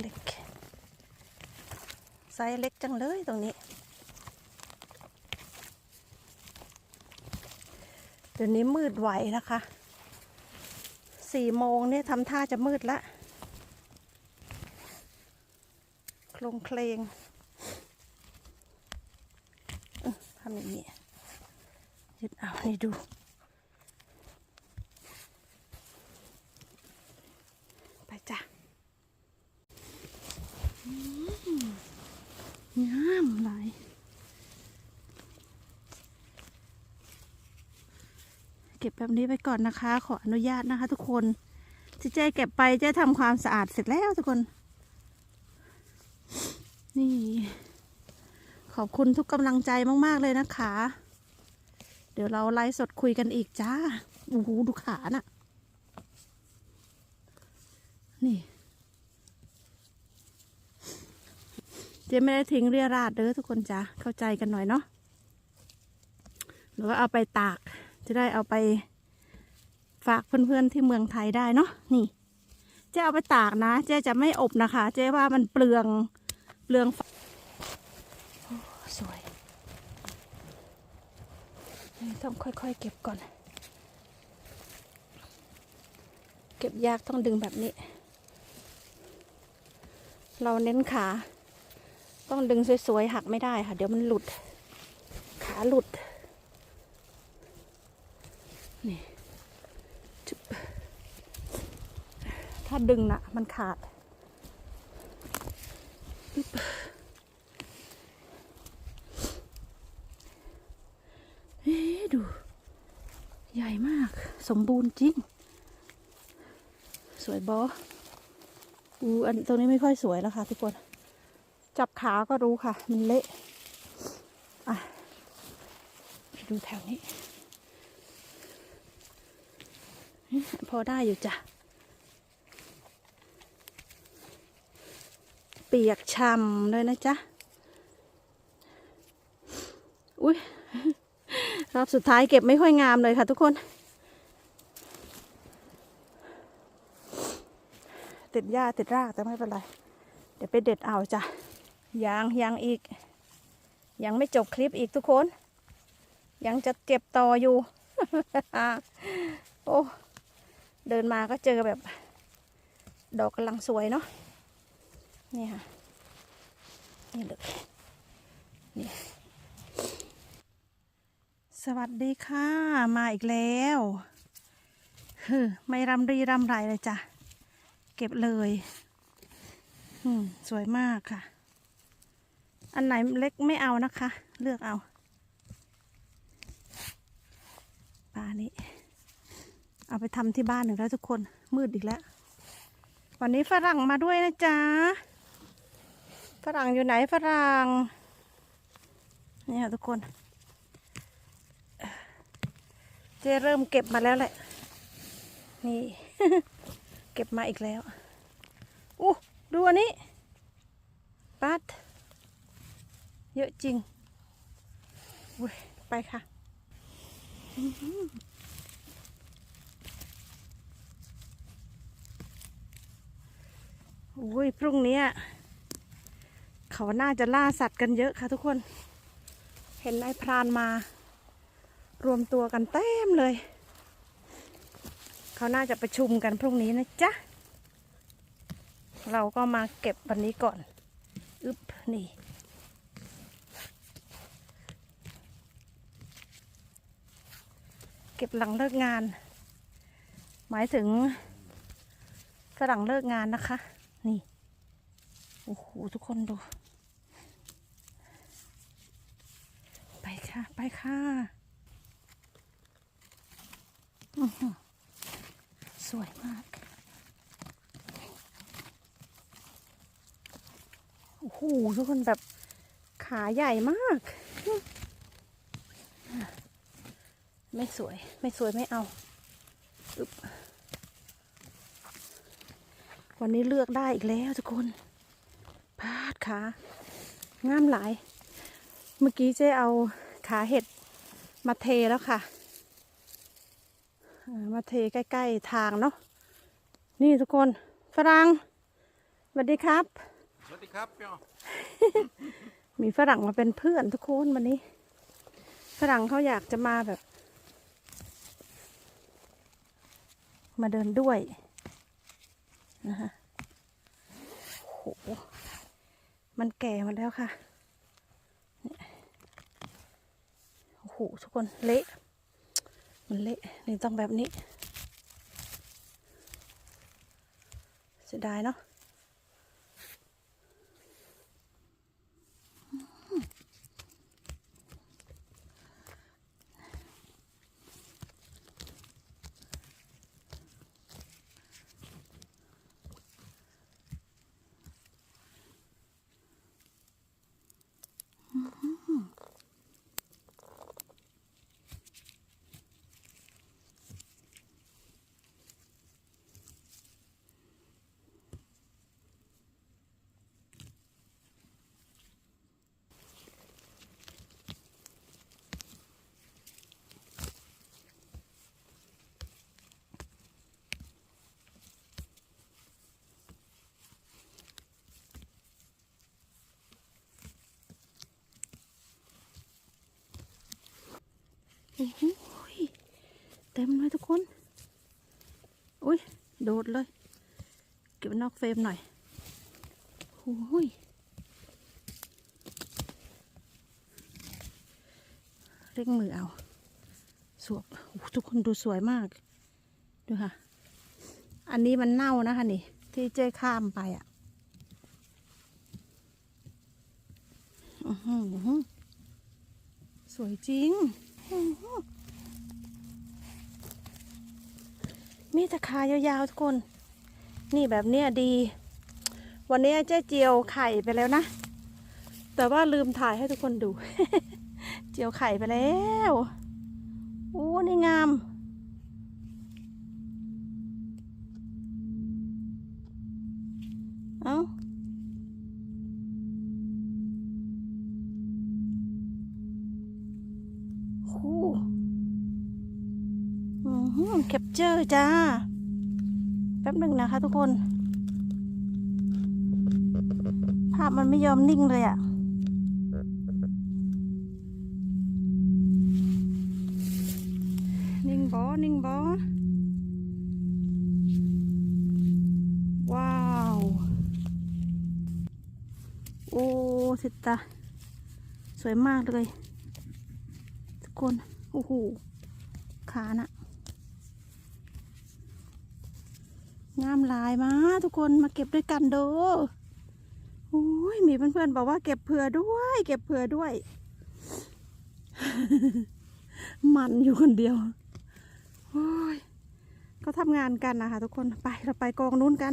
เล็กไซส์เล็กจังเลยตรงนี้ เดี๋ยวนี้มืดไหวนะคะสี่โมงเนี่ยทำท่าจะมืดละโคลงเคลงทำอย่างนี้ยึดเอานี่ดู ไปจ้ะอืมงามหลาย เก็บ แบบนี้ไปก่อนนะคะ ขออนุญาตนะคะ ทุกคนที่เจ๊เก็บไปเจ๊ทำความสะอาดเสร็จแล้วทุกคน นี่ ขอบคุณทุกกำลังใจมาก ๆ เลยนะคะ เดี๋ยวเราไลฟ์สดคุยกันอีกจ้าโอ้โหดูขาน่ะ นี่ เจ๊ไม่ได้ทิ้งเรียราดเด้อทุกคนจ้าเข้าใจกันหน่อยเนาะหรือว่าเอาไปตากจะได้เอาไป ฝากเพื่อนๆที่เมืองไทยได้เนาะนี่เจ๊เอาไปตากนะ เจ๊จะไม่อบนะคะ เจ๊ว่ามันเปลืองเปลืองอสวยต้องค่อยๆเก็บก่อน เก็บยากต้องดึงแบบนี้ เราเน้นขา ต้องดึงสวยๆหักไม่ได้ค่ะ เดี๋ยวมันหลุด ขาหลุด นี่จุ๊บ ถ้าดึงนะมันขาด เอ๊ดู ใหญ่มาก สมบูรณ์จริง สวยบออูอันตรงนี้ไม่ค่อยสวยแล้วค่ะทุกคน จับขาก็รู้ค่ะ มันเละอะไปดูแถวนี้ พอได้อยู่จ้ะ ปียกช่ำเลยนะจ๊ะ อุ้ยรอบสุดท้ายเก็บไม่ค่อยงามเลยค่ะทุกคน ติดหญ้าติดรากแต่ไม่เป็นไร เดี๋ยวไปเด็ดเอาจ้ะยังยังอีก ยังไม่จบคลิปอีกทุกคน ยังจะเก็บต่ออยู่ โอ้ เดินมาก็เจอแบบ ดอกกำลังสวยเนาะ นี่ค่ะ นี่เลยนี่สวัสดีค่ะ มาอีกแล้วฮึไม่รำรีรำไรเลยจ้ะ เก็บเลยอืมสวยมากค่ะ อันไหนเล็กไม่เอานะคะ เลือกเอาปลานี้ เอาไปทำที่บ้านหนึ่งแล้วทุกคนมืดอีกแล้ว วันนี้ฝรั่งมาด้วยนะจ๊ะ ฝรั่งอยู่ไหนฝรั่งนี่ค่ะทุกคน เจเริ่มเก็บมาแล้วแหละ นี่ เก็บมาอีกแล้วอู้ดูอันนี้ปัดเยอะจริงอุ้ยไปค่ะอุ้ยพรุ่งนี้ เขาน่าจะล่าสัตว์กันเยอะค่ะทุกคน เห็นนายพรานมา รวมตัวกันเต็มเลย เขาน่าจะประชุมกันพรุ่งนี้นะจ๊ะ เราก็มาเก็บวันนี้ก่อน อึบนี่เก็บหลังเลิกงาน หมายถึงฝรั่งเลิกงานนะคะ นี่ โอ้โห ทุกคนดู ไป ค่ะ ไปค่ะ สวยมาก โอ้โห ทุกคนแบบขาใหญ่มาก ไม่สวย ไม่สวยไม่เอาอึบวันนี้เลือกได้อีกแล้วทุกคนพาดขางามหลาย เมื่อกี้เจ๊เอา ขาเห็ดมาเทแล้วค่ะเอ่อมาเทใกล้ ๆ ทางเนาะ นี่ทุกคนฝรั่งสวัสดีครับ สวัสดีครับพี่อ๋อมีฝรั่งมาเป็นเพื่อนทุกคนวันนี้ ฝรั่งเขาอยากจะมาแบบ มาเดินด้วยนะคะโหมันแก่หมาแล้วค่ะเนี่ย ทุกคนเละ มันเละนี่ต้องแบบนี้เสียดายเนาะ อ้โหเต็มเลยทุกคน อุ้ยโดดเลย เก็บนอกเฟรมหน่อยโอ้ยเร่งมือเอาสวบทุกคนดูสวยมาก ดูค่ะ อันนี้มันเน่านะคะนี่ ที่เจ้ข้ามไปอะอือหือสวยจริง มีตะขายาวๆทุกคน นี่แบบเนี้ยดี วันนี้เจ๊เจียวไข่ไปแล้วนะ แต่ว่าลืมถ่ายให้ทุกคนดู เจียวไข่ไปแล้ว โอ้ นี่งาม เอ้า โอ้อือหือแคป เจอร์จ้า แป๊บหนึ่งนะคะทุกคน ภาพมันไม่ยอมนิ่งเลยอะ่ะนิ่งบอนิ่งบอว้าว โอ้สิตา สวยมากเลย ทุกคน โอ้โห ขาน่ะ งามหลายมา ทุกคนมาเก็บด้วยกันด้อโอ้ยมีเพื่อนๆบอกว่าเก็บเผื่อด้วย เก็บเผื่อด้วย มันอยู่คนเดียวโอ้ยก็ทำงานกันนะคะทุกคนไปเราไปกองนู้นกัน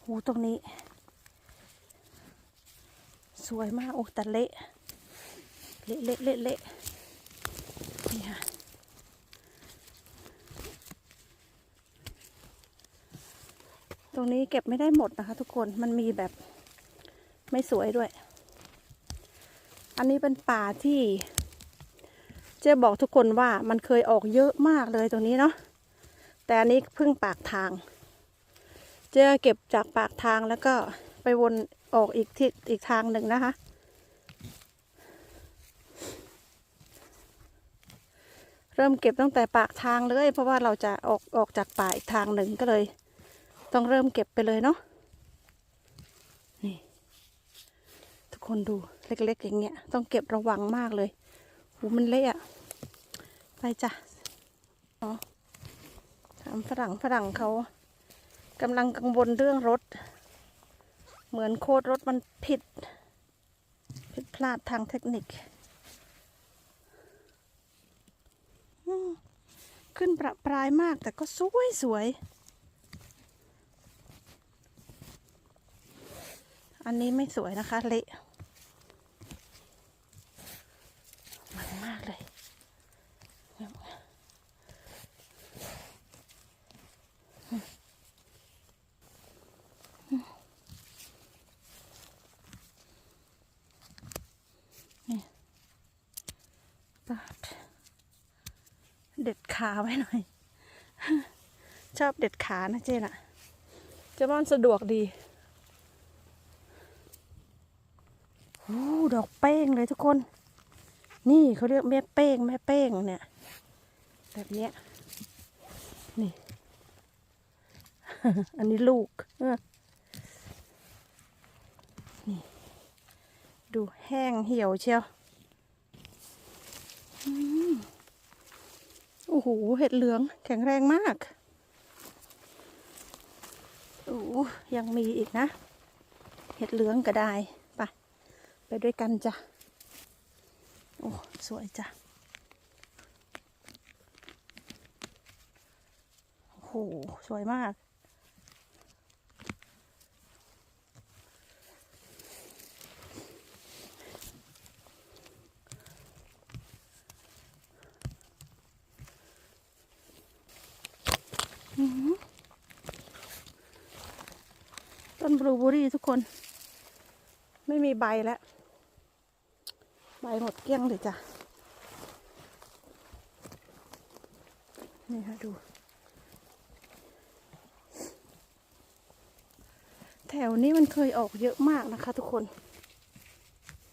โหตรงนี้ สวยมากโอ้แต่เละเละเละเละเละนี่ค่ะ ต รงนี้เก็บไม่ได้หมดนะคะ ทุกคนมันมีแบบไม่สวยด้วย อันนี้เป็นป่าที่ เจ๊บอกทุกคนว่ามันเคยออกเยอะมากเลยตรงนี้เนาะแต่อันนี้เพิ่งปากทาง เจ๊เก็บจากปากทางแล้วก็ไปวนออกอีกทิศอีกทางหนึ่งนะคะ เริ่มเก็บตั้งแต่ปากทางเลย เพราะว่าเราจะออกออกจากป่าอีกทางหนึ่งก็เลย ต้องเริ่มเก็บไปเลยเนาะนี่ทุกคนดูเล็ก ๆ อย่างเงี้ย ต้องเก็บระวังมากเลยหูมันเละอะไปจ้ะอ๋อถามฝรั่งฝรั่งเขากำลังกังวลเรื่องรถ เหมือนโคดรถมันผิด ผิดพลาดทางเทคนิค ขึ้นประปรายมากแต่ก็สวยสวย อันนี้ไม่สวยนะคะเละมันมากเลยนี่ปาดเด็ดขาไว้หน่อย ชอบเด็ดขานะเจน่ะเจะบ้านสะดวกดี โอ้ ดอกเป้งเลยทุกคน นี่เขาเรียกแม่เป้งแม่เป้งเนี่ย แบบเนี้ย นี่ อันนี้ลูกนี่ ดูแห้งเหี่ยวเชียวโอ้โห เห็ดเหลืองแข็งแรงมากโอ้ยังมีอีกนะ เห็ดเหลืองก็ได้ ด้วยกันจ้ะ โอ้ สวยจ้ะ โอ้โห สวยมาก ต้นบลูเบอรี่ทุกคน ไม่มีใบแล้ว ใบหมดเกลี้ยงเลยจ้ะ นี่ค่ะดู แถวนี้มันเคยออกเยอะมากนะคะทุกคน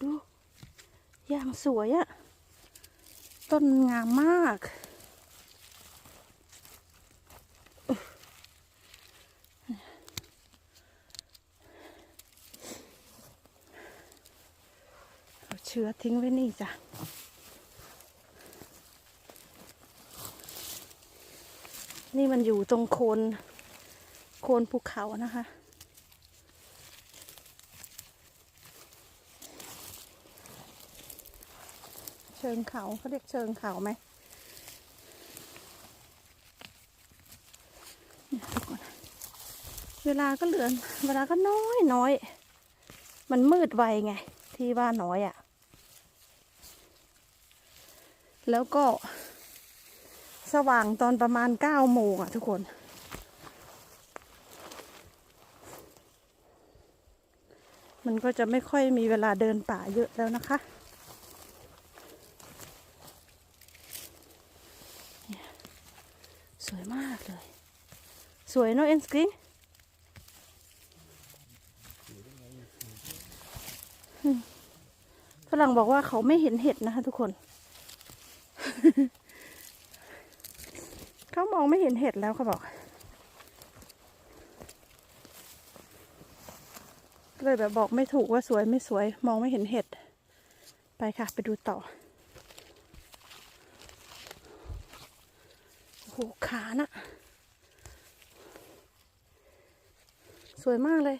ดู อย่างสวยอะ ต้นงามมาก เอาเชื้อทิ้งไว้นี่จ้ะนี่มันอยู่ตรงโคน โคนภูเขานะคะ เชิงเขาเขาเรียกเชิงเขาไหมเวลาก็เหลือเวลาก็น้อยน้อย มันมืดไวไง ที่ว่าน้อยอะ่ะ แล้วก็สว่างตอนประมาณเก้าโมงอะทุกคน มันก็จะไม่ค่อยมีเวลาเดินป่าเยอะแล้วนะคะ สวยมากเลย สวยเนาะเอ็นสกิงอืมฝรั่งบอกว่าเขาไม่เห็นเห็ดนะคะทุกคน เขา มองไม่เห็นเห็ดแล้วเขาบอก เลยแบบบอกไม่ถูกว่าสวยไม่สวยมองไม่เห็นเห็ด ไปค่ะ ไปดูต่อโอ้โหขาน่ะสวยมากเลย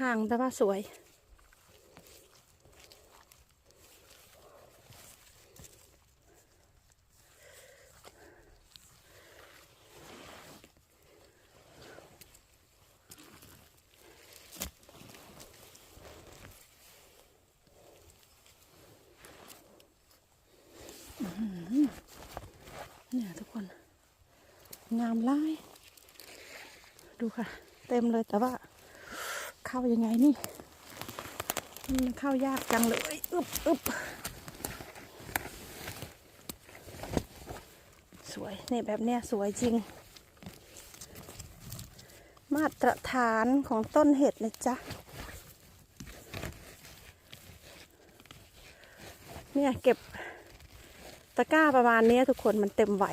ห่างแต่ว่าสวยทุกคน งามไล่ดูค่ะ เต็ มเลยแต่ว่าเข้ายังไงนี่มันเข้ายากจังเลยอึบอึบสวยนี่แบบเนี้ยสวยจริง มาตรฐานของต้นเห็ดนะจ๊ะเนี่ยเก็บตะกร้าประมาณนี้ทุกคนมันเต็มไหว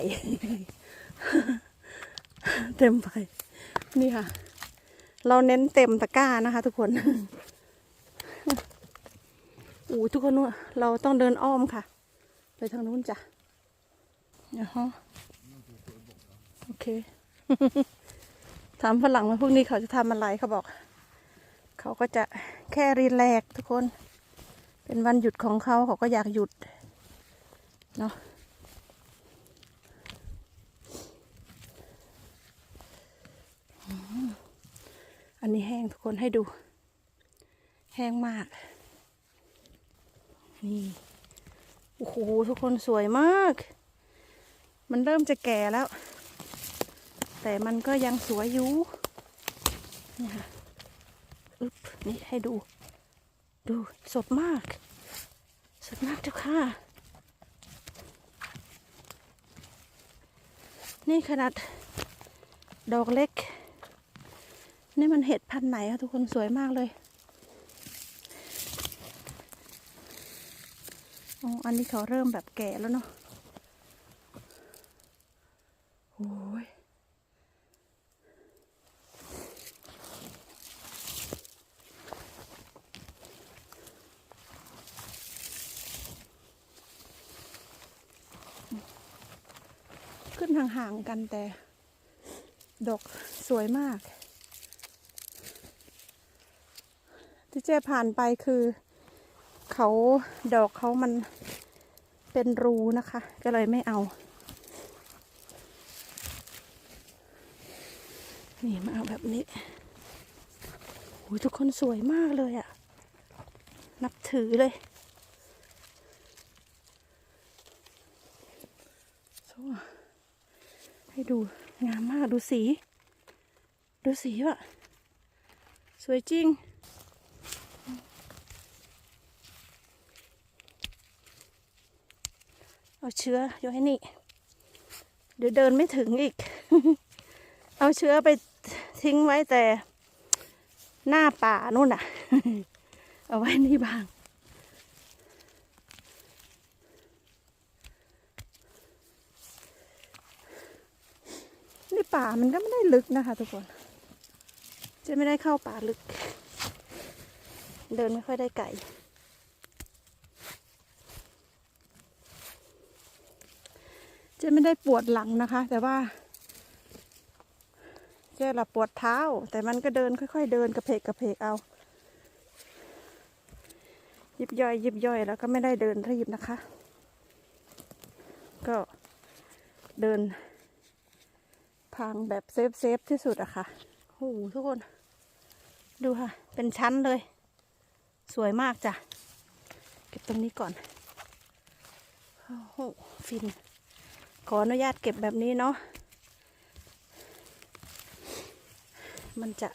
เต็มไหวนี่ค่ะ เราเน้นเต็มตะกร้านะคะ ทุกคนอู้ทุกคนนู่นเราต้องเดินอ้อมค่ะ ไปทางนู้นจ้ะนะฮะโอเค ถามฝรั่งว่าพวกนี้เขาจะทำอะไรเขาบอก เขาก็จะแค่รีแลกทุกคน เป็นวันหยุดของเขาเขาก็อยากหยุดเนาะ อันนี้แห้งทุกคนให้ดู แห้งมาก นี่ โอ้โห ทุกคนสวยมาก มันเริ่มจะแก่แล้ว แต่มันก็ยังสวยอยู่ นี่ค่ะอึ๊บนี่ให้ดู ดูสดมาก สดมากเจ้าค่ะ นี่ขนาดดอกเล็ก นี่มันเห็ดพันธุ์ไหนคะทุกคนสวยมากเลยอ๋ออันนี้เขาเริ่มแบบแก่แล้วเนาะโอ้ยขึ้นห่างๆกันแต่ ดอกสวยมาก เจ๊ผ่านไปคือเขาดอกเขามันเป็นรูนะคะ ก็เลยไม่เอา นี่มาเอาแบบนี้โอ้ยทุกคนสวยมากเลยอะ่ะ นับถือเลยโซ่ให้ดูงามมากดูสี ดูสีว่ะ สวยจริง เอาเชื้อโยให้นี่ เดี๋ยวเดินไม่ถึงอีก เอาเชื้อไปทิ้งไว้แต่หน้าป่านู่นน่ะ เอาไว้นี่บ้าง นี่ป่ามันก็ไม่ได้ลึกนะคะทุกคน จะไม่ได้เข้าป่าลึก เดินไม่ค่อยได้ไกล เจ๊ไม่ได้ปวดหลังนะคะ แต่ว่าเจ๊ละปวดเท้า แต่มันก็เดินค่อย ๆ เดินกระเพกกระเพกเอา ยิบย่อย ยิบย่อยแล้วก็ไม่ได้เดินรีบนะคะ ก็เดินทางแบบเซฟเซฟที่สุดอะค่ะโอ้โหทุกคน ดูค่ะ เป็นชั้นเลย สวยมากจ้ะ เก็บตรงนี้ก่อน โอ้โห ฟิน ขออนุญาตเก็บแบบนี้เนาะ มันจะ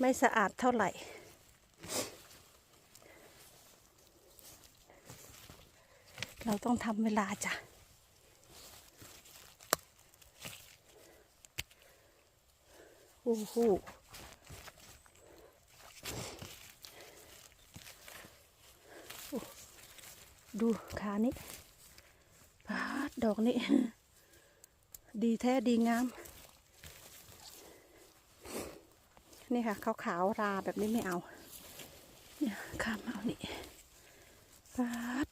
ไม่สะอาดเท่าไหร่ เราต้องทำเวลาจ้ะโอ้โหดูขานี้ ดอกนี้ ดีแท้ดีงาม นี่ค่ะขาวๆราแบบนี้ไม่เอา เนี่ยข้ามเอานี่ปาด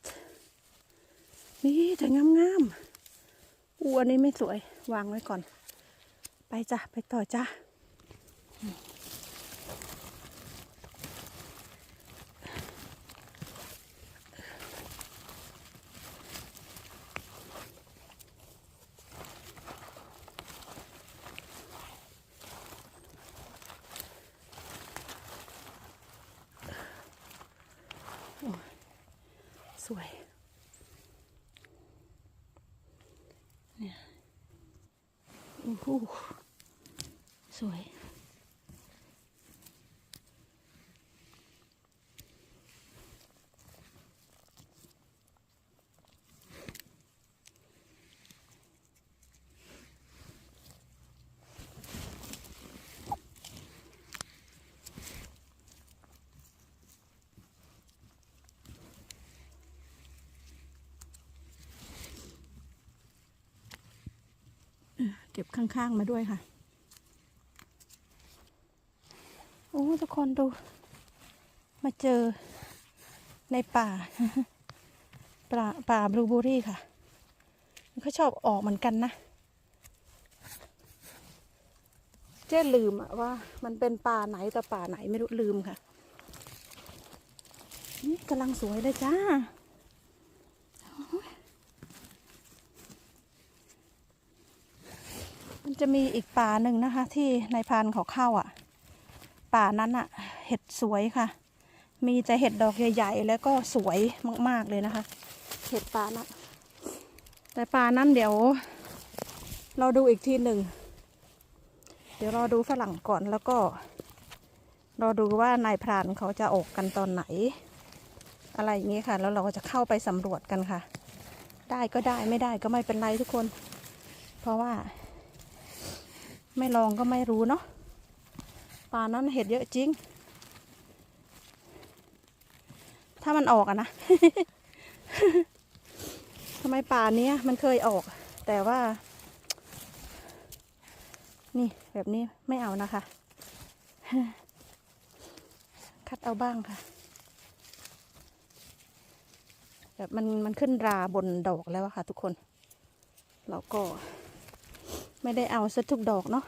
นี่แต่งามๆอูอันนี้ไม่สวย วางไว้ก่อน ไปจ้ะ ไปต่อจ้ะ ส วยเนี่ยโอ้โหสวย เก็บข้างๆมาด้วยค่ะ โอ้ทุกคนดู มาเจอในป่าป่าป่าบลูเบอรี่ค่ะมันก็ชอบออกเหมือนกันนะ เจ๊ลืมอะว่ามันเป็นป่าไหนแต่ป่าไหนไม่รู้ลืมค่ะ นี่กำลังสวยเลยจ้า มันจะมีอีกป่าหนึ่งนะคะ ที่นายพรานเขาเข้าอะ ป่านั้นอะ เห็ดสวยค่ะ มีแต่เห็ดดอกใหญ่ ๆ แล้วก็สวยมาก ๆเลยนะคะ เห็ดป่านั้นแต่ป่านั้นเดี๋ยว เราดูอีกทีหนึ่ง เดี๋ยวรอดูฝรั่งก่อนแล้วก็รอดูว่านายพรานเขาจะออกกันตอนไหน อะไรอย่างนี้ค่ะ แล้วเราก็จะเข้าไปสำรวจกันค่ะ ได้ก็ได้ไม่ได้ก็ไม่เป็นไรทุกคน เพราะว่า ไม่ลองก็ไม่รู้เนาะป่านั้นเห็ดเยอะจริง ถ้ามันออกอะนะทำไมป่านี้มันเคยออก แต่ว่า นี่แบบนี้ไม่เอานะคะ คัดเอาบ้างค่ะ แบบมันมันขึ้นราบนดอกแล้วอะค่ะทุกคนเราก็ ไม่ได้เอาซะทุกดอกเนาะ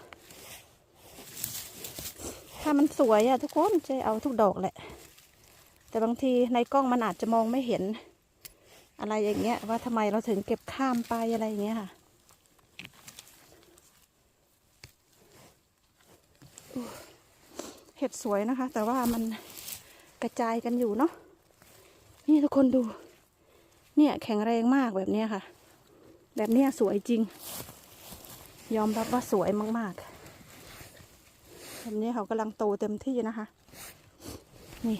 ถ้ามันสวยอะทุกคนจะเอาทุกดอกแหละ แต่บางทีในกล้องมันอาจจะมองไม่เห็น อะไรอย่างเงี้ย ว่าทำไมเราถึงเก็บข้ามไปอะไรอย่างเงี้ยค่ะเห็ดสวยนะคะ แต่ว่ามันกระจายกันอยู่เนาะนี่ทุกคนดู เนี่ยแข็งแรงมากแบบเนี้ยค่ะ แบบเนี้ยสวยจริง ยอมรับว่าสวยมากๆแบบนี้เขากำลังโตเต็มที่นะคะ นี่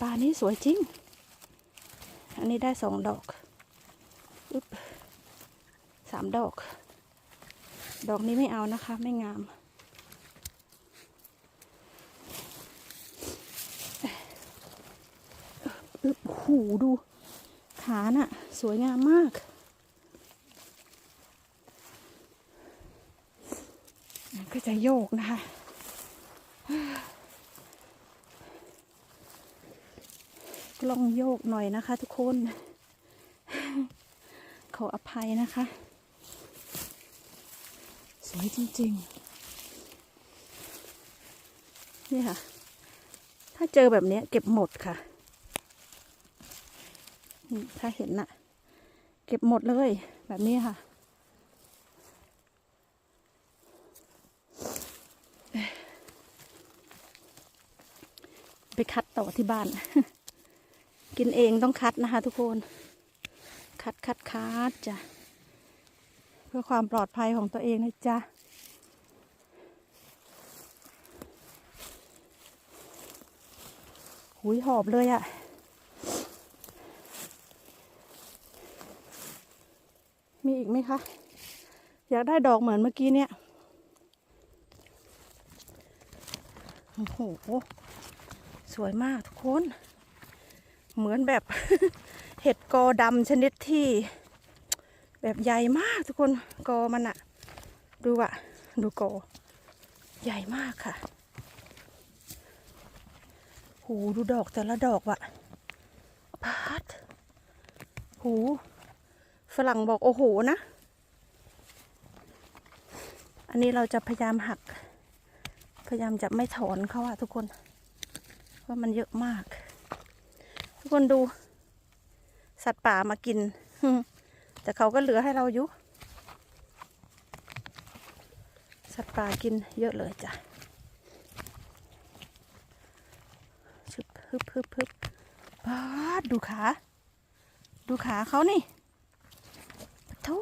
ปลานี้สวยจริง อันนี้ได้สองดอกอึ๊บสามดอก ดอกนี้ไม่เอานะคะ ไม่งามอึ๊บหูดู ขาน่ะ สวยงามมาก ก็จะโยกนะคะ กล้องโยกหน่อยนะคะทุกคน ขออภัยนะคะ สวยจริงๆ นี่ค่ะ ถ้าเจอแบบนี้เก็บหมดค่ะ ถ้าเห็นน่ะ เก็บหมดเลยแบบนี้ค่ะ คัดต่อที่บ้าน กินเองต้องคัดนะคะ ทุกคน คัดคัดคัดจ้ะ เพื่อความปลอดภัยของตัวเองนะจ๊ะหุยหอบเลยอะ่ะมีอีกไหมคะ อยากได้ดอกเหมือนเมื่อกี้เนี่ย โอ้โห สวยมากทุกคน เหมือนแบบเห็ดกอดำชนิดที่ แบบใหญ่มากทุกคนกอมันอะดูอะดูกอใหญ่มากค่ะหูดูดอกแต่ละดอกวะพัดหูฝรั่งบอกโอ้โหนะ อันนี้เราจะพยายามหัก พยายามจะไม่ถอนเขาอะทุกคน ว่ามันเยอะมาก ทุกคนดู สัตว์ป่ามากิน แต่เขาก็เหลือให้เราอยู่ สัตว์ป่ากินเยอะเลยจ้ะชึบฮึบฮึบฮึบปาดดูขา ดูขาเขานี่ทุ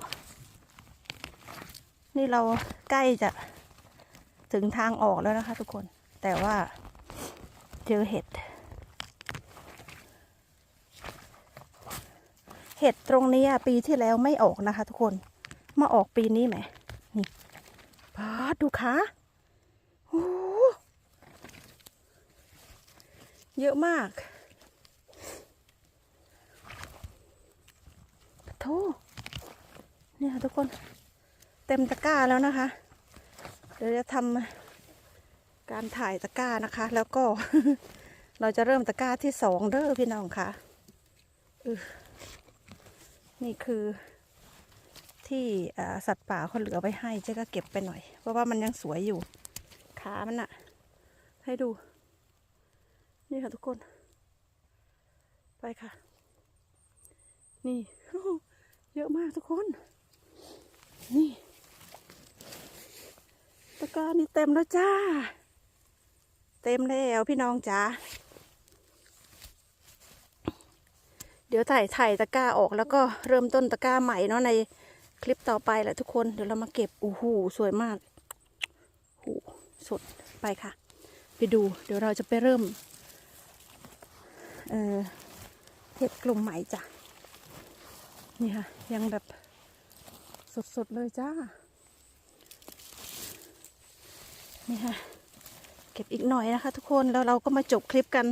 นี่เราใกล้จะถึงทางออกแล้วนะคะทุกคน แต่ว่า จอเห็ด เห็ดตรงนี้อะปีที่แล้วไม่ออกนะคะทุกคน มาออกปีนี้ไหม นี่พาดดูขาโอ้โหเยอะมากปะโทเนี่ยทุกคน เต็มตะกร้าแล้วนะคะ เดี๋ยวจะทำ การถ่ายตะกร้านะคะ แล้วก็ เราจะเริ่มตะกร้าที่สองเด้อพี่น้องค่ะนี่คือที่สัตว์ป่าเขาเหลือไว้ให้เจ๊ก็เก็บไปหน่อย เพราะว่ามันยังสวยอยู่ ขามันอะให้ดู นี่ค่ะทุกคน ไปค่ะ นี่ เยอะมากทุกคน นี่ ตะกร้านี่เต็มแล้วจ้า เต็มแล้วพี่น้องจ๋าเดี๋ยวถ่ายถ่ายตะกร้าออกแล้วก็เริ่มต้นตะกร้าใหม่เนาะในคลิปต่อไปแหละทุกคนเดี๋ยวเรามาเก็บโอ้โหสวยมากโอ้โหสดไปค่ะ ไปดู เดี๋ยวเราจะไปเริ่มเอ่อเห็ดกลุ่มใหม่จ้ะนี่ค่ะ ยังแบบสดๆเลยจ้านี่ค่ะ เก็บอีกหน่อยนะคะ ทุกคนแล้วเราก็มาจบคลิปกัน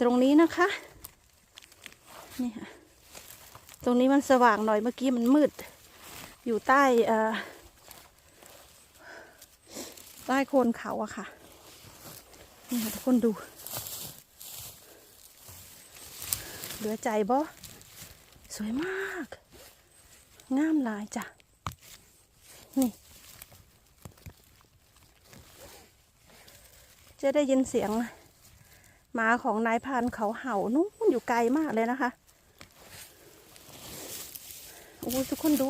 ตรงนี้นะคะนี่ค่ะตรงนี้มันสว่างหน่อยเมื่อกี้มันมืด อยู่ใต้ใต้โคนเขาอะค่ะนี่ค่ะทุกคนดูเหลือใจบ่สวยมาก งามหลายจ้ะนี่ จะได้ยินเสียงหมาของนายพานเขาเห่านู้นอยู่ไกลมากเลยนะคะโอ้ยทุกคนดู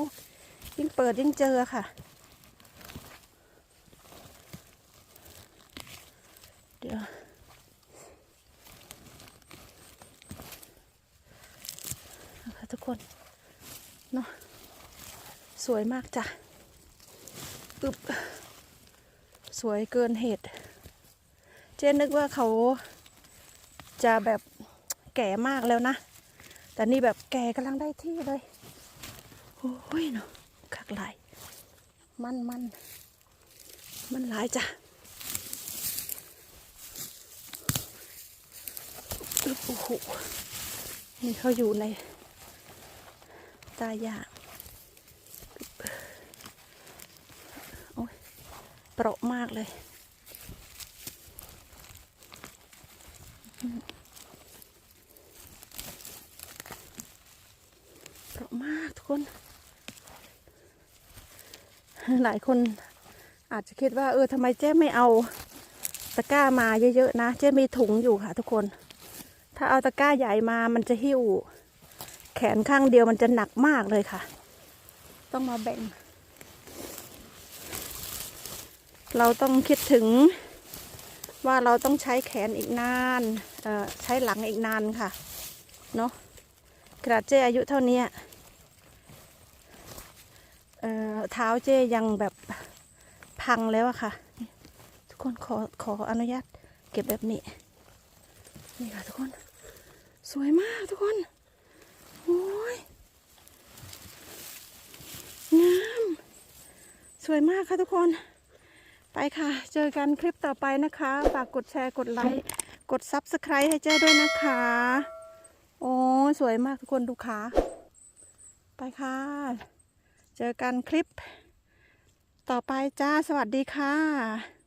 ยิ่งเปิดยิ่งเจอค่ะ เดี๋ยวนะคะทุกคนเนาะสวยมากจ้ะอึบสวยเกินเหตุ เจนนึกว่าเขาจะแบบแก่มากแล้วนะ แต่นี่แบบแก่กำลังได้ที่เลย โอ้ยเนาะคักหลาย มันมันมันหลายจ้ะโอ้โหนี่เขาอยู่ในตาหญ้าอึ๊บโอ้ยเปราะมากเลย เปราะมากทุกคน หลายคนอาจจะคิดว่า เออทำไมเจ๊ไม่เอาตะกร้ามาเยอะๆนะ เจ๊มีถุงอยู่ค่ะทุกคน ถ้าเอาตะกร้าใหญ่มามันจะหิ้ว แขนข้างเดียวมันจะหนักมากเลยค่ะ ต้องมาแบ่ง เราต้องคิดถึง ว่าเราต้องใช้แขนอีกนานใช้หลังอีกนานค่ะ เนาะกระดเจอายุเท่านี้เอ่อเท้าเจยังแบบพังแล้วอะค่ะ ทุกคนขอขออนุญาตเก็บแบบนี้ นี่ค่ะทุกคน สวยมากทุกคน โอ้ยงาม สวยมากค่ะทุกคน ค่ะ เจอกันคลิปต่อไปนะคะ ฝากกดแชร์กดไลค์กด s ับสไครต์ให้เจ้ด้วยนะคะ โอ้สวยมากทุกคนดูขาไปค่ะ เจอกันคลิป ต่อไปจ้าสวัสดีค่ะ